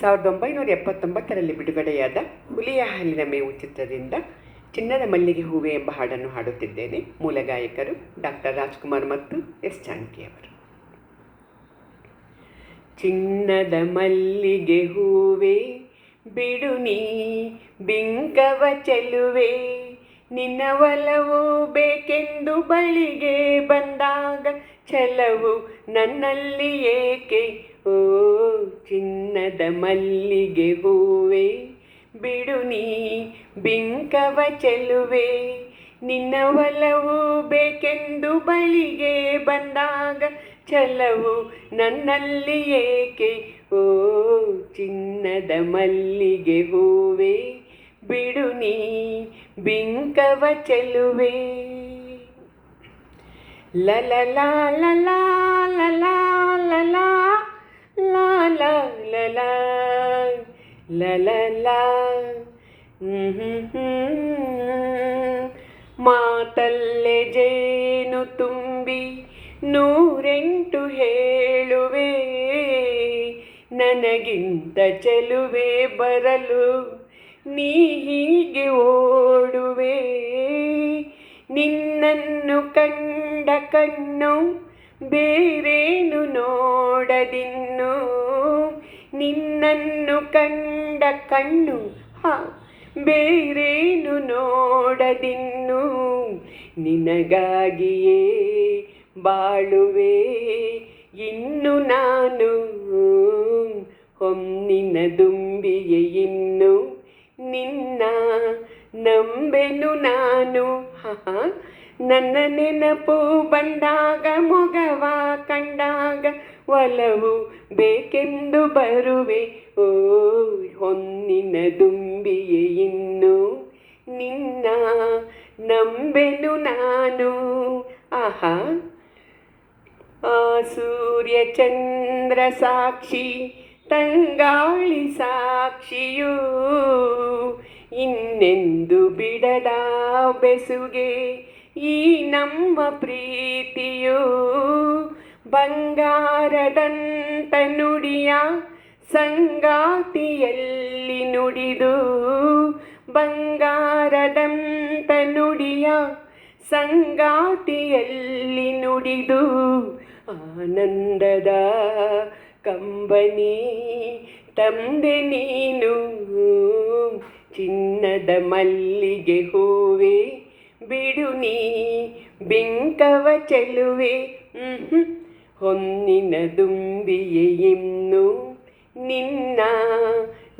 ಸಾವಿರದ ಒಂಬೈನೂರ ಎಪ್ಪತ್ತೊಂಬತ್ತರಲ್ಲಿ ಬಿಡುಗಡೆಯಾದ ಹುಲಿಯ ಹಾಲಿನ ಮೇವು ಚಿತ್ರದಿಂದ ಚಿನ್ನದ ಮಲ್ಲಿಗೆ ಹೂವೆ ಎಂಬ ಹಾಡನ್ನು ಹಾಡುತ್ತಿದ್ದೇನೆ. ಮೂಲ ಗಾಯಕರು ಡಾಕ್ಟರ್ ರಾಜ್ಕುಮಾರ್ ಮತ್ತು ಎಸ್. ಜಾನಕಿ ಅವರು. ಚಿನ್ನದ ಮಲ್ಲಿಗೆ ಹೂವೆ, ಬಿಡು ನೀ ಬಿಂಕವ ಚೆಲುವೆ, ನಿನ್ನ ಒಲವು ಬೇಕೆಂದು ಬಳಿಗೆ ಬಂದಾಗ ಛಲವು ನನ್ನಲ್ಲಿ ಏಕೆ? ಓ, ಚಿನ್ನದ ಮಲ್ಲಿಗೆ ಹೂವೆ. ಬಿಡು ನೀ, ಬಿಂಕವ ಚೆಲುವೆ. ನಿನ್ನ ಒಲವು ಬೇಕೆಂದು ಬಳಿಗೆ ಬಂದಾಗ ಛಲವು ನನ್ನಲ್ಲಿ ಏಕೆ? ಓ, ಚಿನ್ನದ ಮಲ್ಲಿಗೆ ಹೂವೆ. ಬಿಡು ನೀ, ಬಿಂಕವ ಚೆಲುವೆ. ಲಲ ಲ ಲ ಲ ಲ ಲ ಲ ಲ ಲ ಲ ಮಾತಲ್ಲೇ ಜೇನು ತುಂಬಿ ನೂರೆಂಟು ಹೇಳುವೆ ನನಗಿಂತ ಚೆಲುವೆ ಬರಲು ನೀ ಹೀಗೆ ಓಡುವೆ ನಿನ್ನನ್ನು ಕಂಡ ಕಣ್ಣು ಬೇರೇನು ನೋಡದಿನ್ನು. ನಿನ್ನನ್ನು ಕಂಡ ಕಣ್ಣು, ಹ, ಬೇರೇನು ನೋಡದಿನ್ನು. ನಿನಗಾಗಿಯೇ ಬಾಳುವೆ, ಇನ್ನು ನಾನು ಹೊನ್ನಿನ ದುಂಬಿಗೆ ಇನ್ನು. ನಿನ್ನ ನಂಬೆನು ನಾನು ಹಾ. ನನ್ನ ನೆನಪು ಬಂದಾಗ, ಮೊಗವ ಕಂಡಾಗ ಒಲವು ಬೇಕೆಂದು ಬರುವೆ. ಓ, ಹೊನ್ನಿನ ದುಂಬಿಯೇ ಇನ್ನು ನಿನ್ನ ನಂಬೆನು ನಾನು. ಆಹಾ, ಆ ಸೂರ್ಯ ಚಂದ್ರ ಸಾಕ್ಷಿ, ತಂಗಾಳಿ ಸಾಕ್ಷಿಯೂ ಇನ್ನೆಂದು ಬಿಡದ ಬೆಸುಗೆ. ಈ ನಮ್ಮ ಪ್ರೀತಿಯು ಬಂಗಾರದಂತ ನುಡಿಯ ಸಂಗಾತಿಯಲ್ಲಿ ನುಡಿದು ಬಂಗಾರದಂತ ನುಡಿಯ ಸಂಗಾತಿಯಲ್ಲಿ ನುಡಿದು ಆನಂದದ ಕಂಬನಿ ತಂದೆ ನೀನು. ಚಿನ್ನದ ಮಲ್ಲಿಗೆ ಹೂವೆ ಬಿಡು ನೀ, ಬಿಂಕವ ಚೆಲುವೆ. ಹೊನ್ನಿನ ದುಂಬಿಯೇ ನಿನ್ನ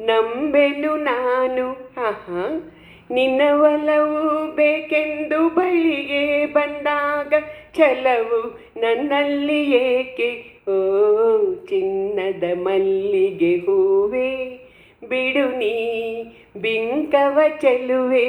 ನಂಬೆನು ನಾನು. ಆಹಾ. ನಿನ್ನ ಒಲವು ಬೇಕೆಂದು ಬಳಿಗೆ ಬಂದಾಗ ಛಲವು ನನ್ನಲ್ಲಿ ಏಕೆ? ಓ, ಚಿನ್ನದ ಮಲ್ಲಿಗೆ ಹೂವೆ. ಬಿಡು ನೀ, ಬಿಂಕವ ಚೆಲುವೆ.